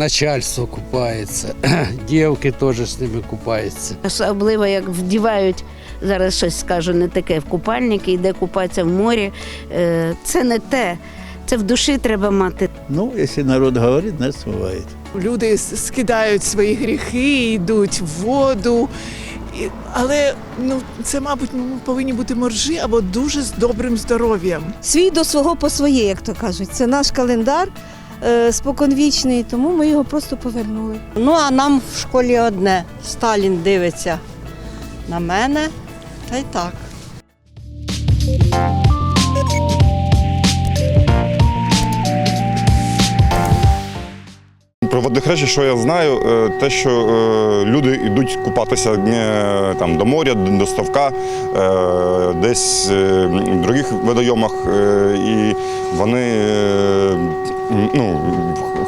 начальство купається, дівки теж з ними купаються. Особливо як вдівають зараз щось скажу не таке в купальники, йде купатися в морі. Е, Це не те. Це в душі треба мати. Ну, если народ говорит, значит смывает. Люди скидають свої гріхи, йдуть в воду. Але ну це, мабуть, м, повинні бути моржі або дуже з добрим здоров'ям. свій до свого по своє, як то кажуть. Це наш календар споконвічний, тому ми його просто повернули. Ну, а нам в школі одне. Сталін дивиться на мене, та й так. Про водохреща, що я знаю, е, те, що е, люди йдуть купатися е, там, до моря, до ставка, е, десь е, в других водойомах, е, і вони е, ну,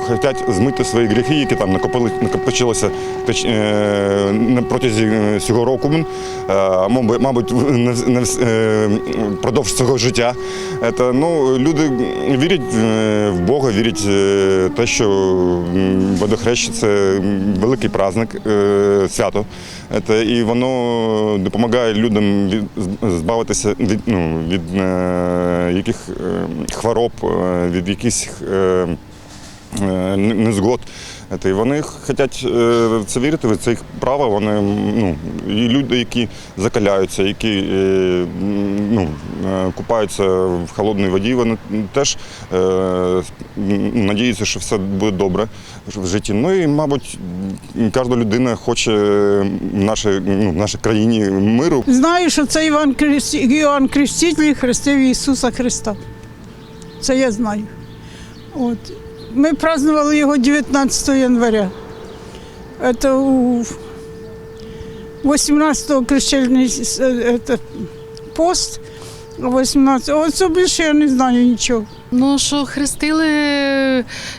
хочуть змити свої гріхи, які там накопили, накопичилися е, протязі е, цього року, е, мабуть, в- не, в- впродовж свого життя. Це, ну, люди вірять в Бога, вірять е, те, що водохреща це великий праздник, свято. Це, і воно допомагає людям від, збавитися від, ну, від яких хвороб, від якихось незгод. І вони хочуть е, це вірити, в це їх право. Вони ну, і люди, які закаляються, які е, ну, е, купаються в холодній воді, вони теж е, надіються, що все буде добре в житті. Ну і, мабуть, кожна людина хоче в нашій, ну, в нашій країні миру. Знаю, що це Іван Креститель хрестив Ісуса Христа. Це я знаю. От. Ми празднували його 19 января. Це у 18-го крещельний с- е, це, пост, а 18 Оце більше я не знаю нічого. Ну, що хрестили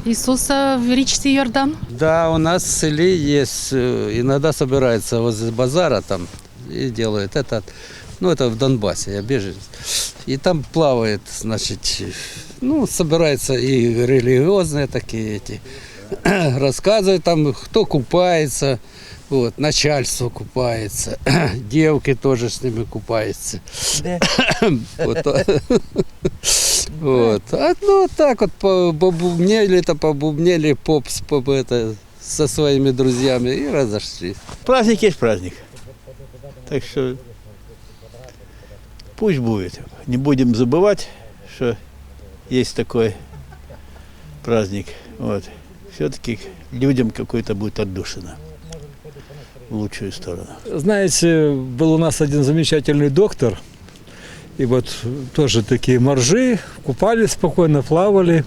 Ісуса в річці Йордан. Да, у нас в селе есть, э, иногда собирается возле базара там и делают это, ну это в Донбассе, я беженец. И там плавает, значит, ну, собираются и религиозные такие эти, рассказывают там, кто купается, вот, начальство купается, девки тоже с ними купаются. Вот, а- вот. А, ну, так вот по- побубнели-то, побубнели поп с- поп, это, со своими друзьями и разошлись. Праздник есть праздник. Так что пусть будет. Не будем забывать, что есть такой праздник. Вот. Все-таки людям какой-то будет отдушина в лучшую сторону. Знаете, был у нас один замечательный доктор, и вот тоже такие моржи, купались спокойно, плавали.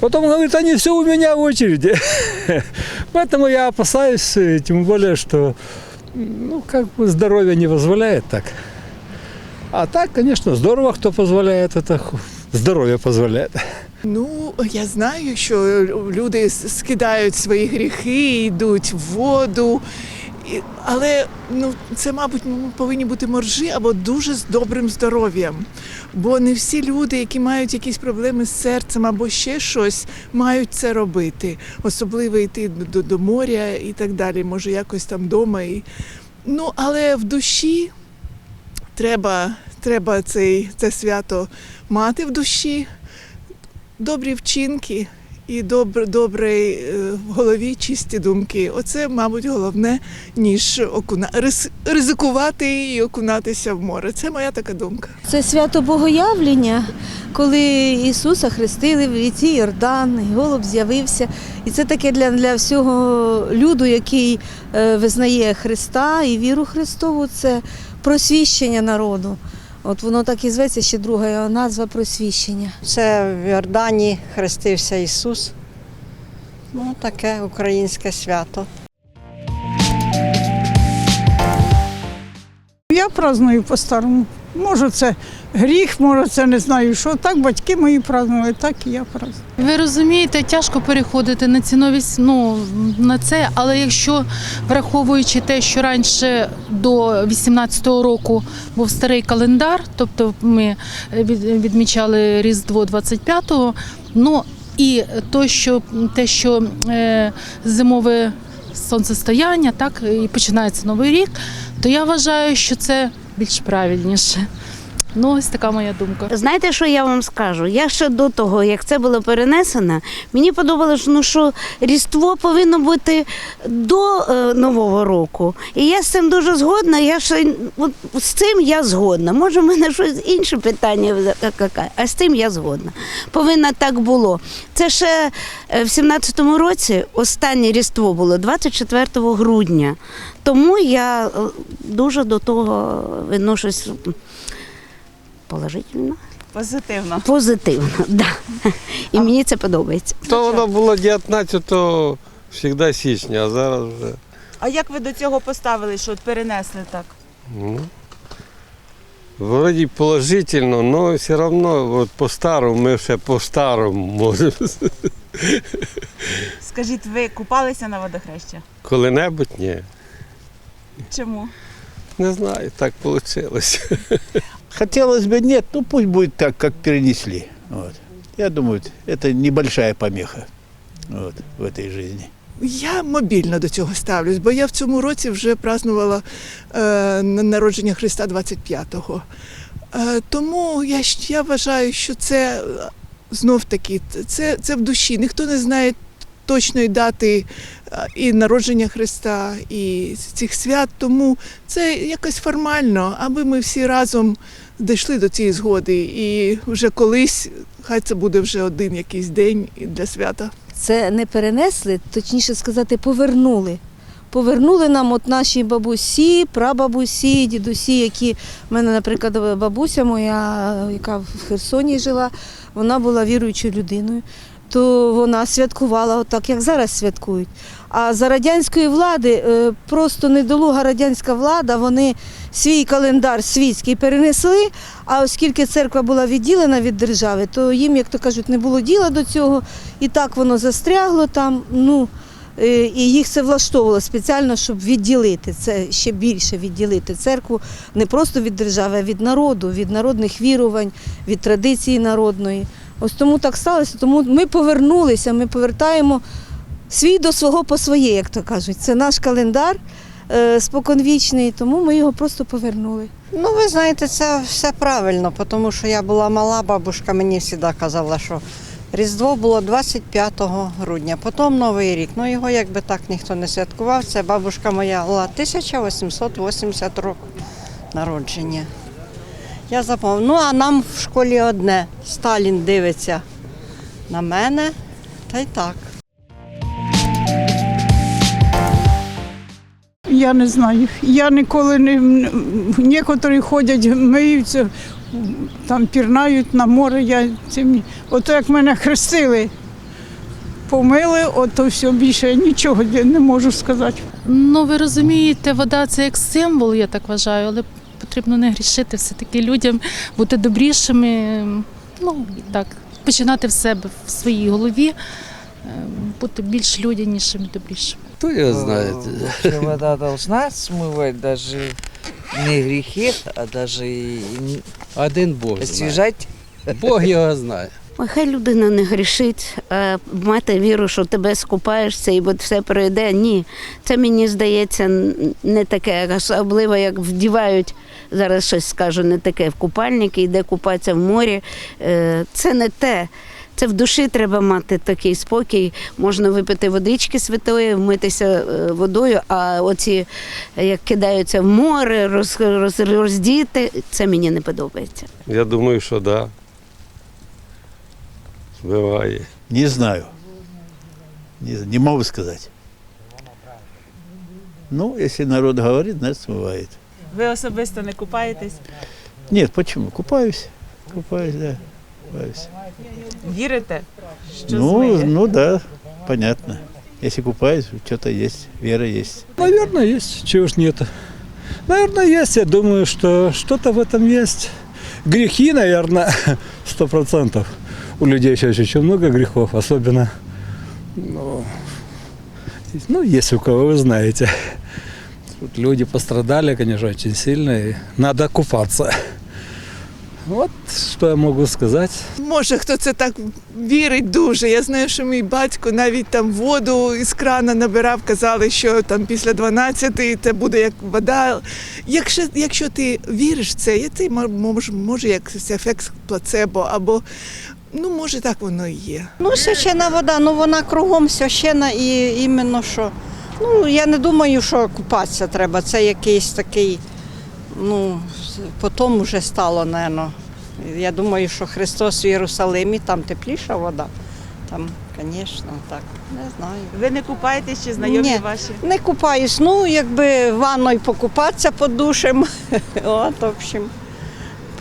Потом говорит, они все у меня в очереди. Поэтому я опасаюсь, тем более, что ну, как бы здоровье не позволяет так. А так, конечно, здорово, кто позволяет это, здоровье позволяет. Ну, я знаю, що люди скидають свої гріхи, йдуть в воду. Але ну, це, мабуть, повинні бути моржі або дуже з добрим здоров'ям. Бо не всі люди, які мають якісь проблеми з серцем або ще щось, мають це робити. Особливо йти до, до моря і так далі. Може, якось там вдома. І... Ну, але в душі треба, треба цей, це свято мати в душі добрі вчинки і добр, добре е, в голові чисті думки. Оце, мабуть, головне, ніж окуна... ризикувати і окунатися в море. Це моя така думка. Це свято Богоявлення, коли Ісуса хрестили в ріці Йордан, і голуб з'явився. І це таке для, для всього люду, який е, визнає Христа і віру Христову, це просвіщення народу. От воно так і зветься, ще друга його назва просвіщення. Це в Йордані хрестився Ісус. Ну, таке українське свято. Я праздную по-старому. Може, це гріх, може, це не знаю що. Так батьки мої празднували, так і я праздную. Ви розумієте, тяжко переходити на ці нові ну, на це, але якщо враховуючи те, що раніше до 18-го року був старий календар, тобто ми відмічали Різдво 25-го, ну і то, що, те, що е, зимове сонцестояння, так, і починається новий рік, то я вважаю, що це більш правильніше. Ну, ось така моя думка. Знаєте, що я вам скажу? Я ще до того, як це було перенесено, мені подобалося, ну, що Різдво повинно бути до е, Нового року. І я з цим дуже згодна. Я ще от, з цим я згодна. Може, в мене щось інше питання, а з цим я згодна. Повинно так було. Це ще е, в 17-му році останнє Різдво було 24 грудня. Тому я е, дуже до того відношусь положительно. Позитивно. Позитивно, да. І мені це подобається. То воно було 19 завжди січня, а зараз вже. А як ви до цього поставили, що от перенесли так? Ну, вроді положительно, але все одно от по-старому, ми ще по-старому можемо. Скажіть, ви купалися на водохреща? Коли-небудь ні. Чому? Не знаю, так вийшло. Хотелось бы нет, ну пусть будет так, как перенесли. Вот. Я думаю, это небольшая помеха вот, в этой жизни. Я мобільно до цього ставлюсь, бо я в цьому році вже празнувала е, на- народження Христа 25-го. Е, тому я, щ- я вважаю, що це е, знов таки це, це в душі. Ніхто не знає точної дати е, і народження Христа, і цих свят. Тому це якось формально, аби ми всі разом дійшли до цієї згоди. І вже колись, хай це буде вже один якийсь день для свята. Це не перенесли, точніше сказати, повернули. Повернули нам от наші бабусі, прабабусі, дідусі, які в мене, наприклад, бабуся моя, яка в Херсоні жила, вона була віруючою людиною. То вона святкувала отак, як зараз святкують. А за радянської влади е, просто недолуга радянська влада, вони свій календар світський перенесли. А оскільки церква була відділена від держави, то їм, як то кажуть, не було діла до цього. І так воно застрягло там. Ну, е, і їх це влаштовувало спеціально, щоб відділити це ще більше відділити церкву не просто від держави, а від народу, від народних вірувань, від традиції народної. Ось тому так сталося. Тому ми повернулися, ми повертаємо свій до свого по своє, як то кажуть. Це наш календар е, споконвічний, тому ми його просто повернули. Ну, ви знаєте, це все правильно, тому що я була мала, бабушка мені завжди казала, що Різдво було 25 грудня, потім Новий рік. Ну його якби так ніхто не святкував. Це бабушка моя була 1880 років народження. Я запам'ятала. Ну, а нам в школі одне. Сталін дивиться на мене, та й так. Я не знаю. Я ніколи не некоторі ходять, миються, там пірнають на море. Я цим ото як мене хрестили, помили, ото все більше я нічого не можу сказати. Ну, ви розумієте, вода це як символ, я так вважаю, але потрібно не грішити все-таки людям, бути добрішими, ну і так, починати в себе в своїй голові, е, бути більш людянішими, добрішими. Кто його знає? Вообще вода должна смивати навіть не гріхи, а навіть Один Бог Освіжати. Бог його знає. Хай людина не грішить, а мати віру, що тебе скупаєшся і от все пройде. Ні, це мені здається не таке, особливо як вдівають зараз щось скажу, не таке в купальники, йде купатися в морі. Е, Це не те. Це в душі треба мати такий спокій. Можна випити водички святої, вмитися е, водою, а оці як кидаються в море, роз, роз, роздіти, це мені не подобається. Я думаю, що так. Да. Буває. Не знаю. Не, не могу сказать. Ну, если народ говорит, значит смывает. Ви особисто не купаєтесь? Нет, почему? Купаюсь. Купаюсь, да. Купаюсь. Вірите, що Ну, змиє? ну да, понятно. Если купаюсь, что-то есть, вера есть. Наверное, есть. Чего ж нет? Наверное, есть. Я думаю, что что-то в этом есть. Грехи, наверное, сто процентов. У людей сейчас очень много грехов, особенно, ну, ну, есть у кого, вы знаете. Тут люди пострадали, конечно, очень сильно, и надо купаться. Вот что я могу сказать. Може, хто це так вірить дуже. Я знаю, що мій батько навіть там воду із крана набирав, казали, що там після 12 це буде як вода. Якщо, якщо ти віриш в це, це може, якийсь ефект плацебо, або ну може так воно і є. Ну, священна вода, ну вона кругом священна і іменно що. Ну, я не думаю, що купатися треба. Це якийсь такий, ну, потім вже стало, напевно. Я думаю, що Христос в Єрусалимі, там тепліша вода. Там, звісно, так, не знаю. Ви не купаєтесь чи знайомі Ні. ваші? Не купаюсь, ну, якби ванною покупатися под душем. От, в общем,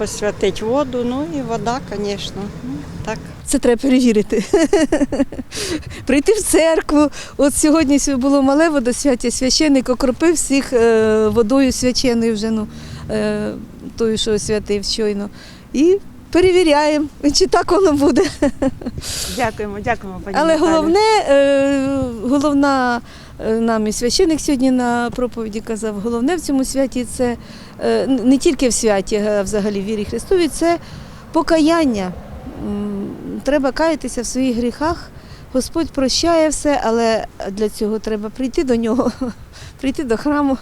посвятить воду, ну і вода, звісно. Ну, так. Це треба перевірити. Прийти в церкву. От сьогодні було мале водосвяття, священник окропив всіх е, водою свяченою вже, ну, е, тою, що святив щойно. І перевіряємо, чи так воно буде. Дякуємо, дякуємо, пані Але головне, е, головна нам і священик сьогодні на проповіді казав, головне в цьому святі це не тільки в святі, а взагалі в вірі Христові, це покаяння. Треба каятися в своїх гріхах. Господь прощає все, але для цього треба прийти до нього, прийти до храму,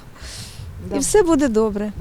і все буде добре.